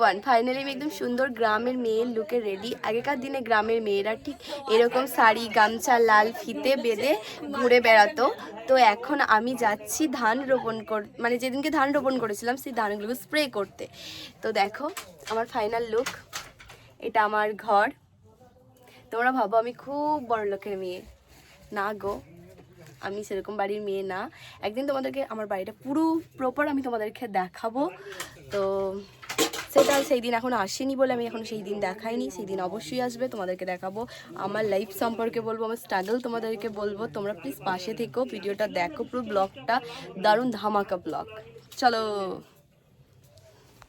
One finally আমি একদম সুন্দর গ্রামের মেয়ের লুকে রেডি আগেকার দিনে গ্রামের মেয়েরা ঠিক এরকম শাড়ি, গামছা, লাল ফিতে বেঁধে ঘুরে বেড়াতো। তো এখন আমি যাচ্ছি ধান রোপণ কর মানে যেদিনকে ধান রোপণ করেছিলাম, সেই ধানগুলোকে স্প্রে করতে। তো দেখো, আমার ফাইনাল লুক এটা আমার ঘর। তোমরা ভাবো আমি খুব বড় লোকের মেয়ে। না গো, আমি সেরকম বাড়ির মেয়ে না। একদিন তোমাদেরকে আমার বাড়িটা পুরো প্রপার আমি তোমাদেরকে দেখাবো। তো সেটা সেই দিন এখন আসেনি বলে আমি এখন সেই দিন দেখাইনি, সেই দিন অবশ্যই আসবে, তোমাদেরকে দেখাবো। আমার লাইফ সম্পর্কে বলব, আমার স্ট্রাগল তোমাদেরকে বলব। তোমরা প্লিজ পাশে থেকো, ভিডিওটা দেখো পুরো ব্লগটা দারুণ ধামাকা ব্লগ চলো,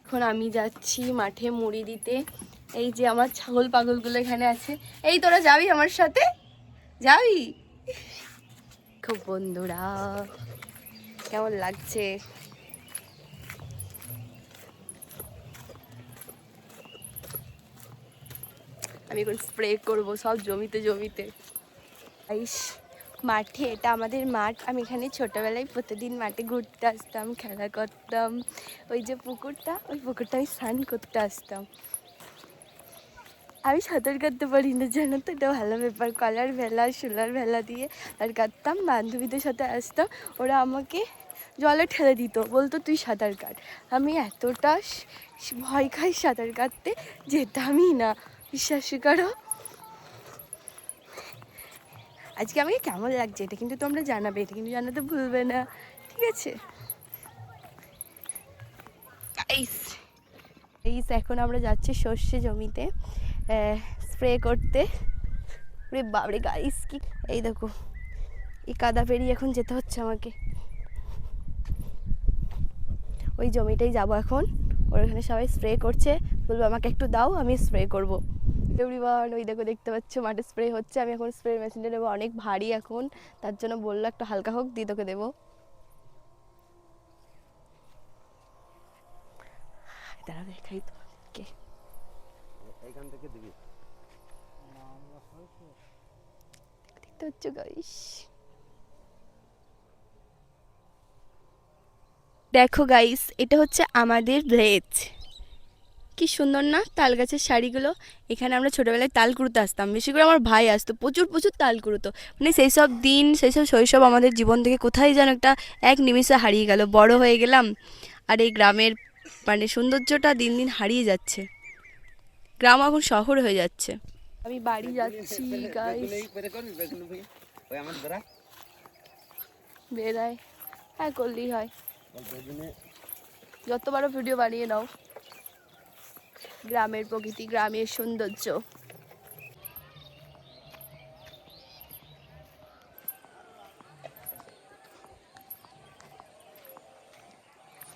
এখন আমি যাচ্ছি মাঠে মুড়ি দিতে। এই যে আমার ছাগল পাগলগুলো এখানে আছে। এই, তোরা যাবি আমার সাথে? যাবি? খুব বন্ধুরা, কেমন লাগছে? আমি এখন স্প্রে করব সব জমিতে জমিতে। মাঠে, এটা আমাদের মাঠ। আমি এখানে ছোটোবেলায় প্রতিদিন মাঠে ঘুরতে আসতাম, খেলা করতাম। ওই যে পুকুরটা, ওই পুকুরটা আমি স্নান করতে আসতাম। আমি সাঁতার কাটতে পারি না, জানো তো? এটা ভালো ব্যাপার। কলার ভেলা, সোলার ভেলা দিয়ে আর কাটতাম। বান্ধবীদের সাথে আসতাম। ওরা আমাকে জলে ঠেলে দিত। বলতো, তুই সাঁতার কাট। আমি এতটা ভয় খাই সাঁতার কাটতে, যেতামই না। বিশ্বাস করো। আজকে আমাকে কেমন লাগছে? এটা কিন্তু তোমরা জানাবে, এটা কিন্তু জানাতে ভুলবে না। ঠিক আছে? গাইস এখন আমরা যাচ্ছি সর্ষে জমিতে স্প্রে করতে। রে বাবরে গাইস কি এই দেখো, এই কাদা পেরিয়ে এখন যেতে হচ্ছে আমাকে। ওই জমিটাই যাব এখন। ওর এখানে সবাই স্প্রে করছে। বলব, আমাকে একটু দাও, আমি স্প্রে করব। এভরিওয়ান ওই দেখো দেখতে পাচ্ছ মাঠে স্প্রে হচ্ছে আমি এখন স্প্রে মেশিনটা নেব অনেক ভারী এখন তার জন্য বলল একটু হালকা হোক দিয়ে তোকে দেবো। দাঁড়া দেখাই থেকে দিবি। দেখতে গাইস দেখো গাইস এটা হচ্ছে আমাদের ভিলেজ কি সুন্দর না তাল গাছের শাড়িগুলো। এখানে আমরা ছোটোবেলায় তাল কুড়োতে আসতাম। বেশি করে আমার ভাই আসতো। প্রচুর প্রচুর তাল কুড়োতো। মানে সেই সব দিন সেই সব শৈশব আমাদের জীবন থেকে কোথায় যেন একটা এক নিমিষে হারিয়ে গেল। বড় হয়ে গেলাম আর এই গ্রামের মানে সৌন্দর্যটা দিন দিন হারিয়ে যাচ্ছে। গ্রাম এখন শহর হয়ে যাচ্ছে। আমি বাড়ি যাচ্ছি বেরায় হ্যাঁ করলেই হয়। যতবারও ভিডিও বানিয়ে নাও। গ্রামের প্রকৃতি, গ্রামের সৌন্দর্য।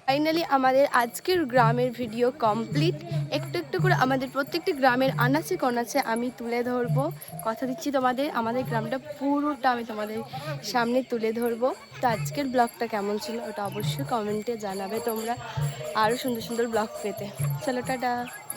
ফাইনালি আমাদের আজকের গ্রামের ভিডিও কমপ্লিট একটু একটু করে আমাদের প্রত্যেকটি গ্রামের আনাচে কনাচে আমি তুলে ধরবো। কথা দিচ্ছি তোমাদের, আমাদের গ্রামটা পুরোটা আমি তোমাদের সামনে তুলে ধরবো। তো আজকের ব্লগটা কেমন ছিল ওটা অবশ্যই কমেন্টে জানাবে তোমরা। আরও সুন্দর সুন্দর ব্লগ পেতে। চলো, টাটা।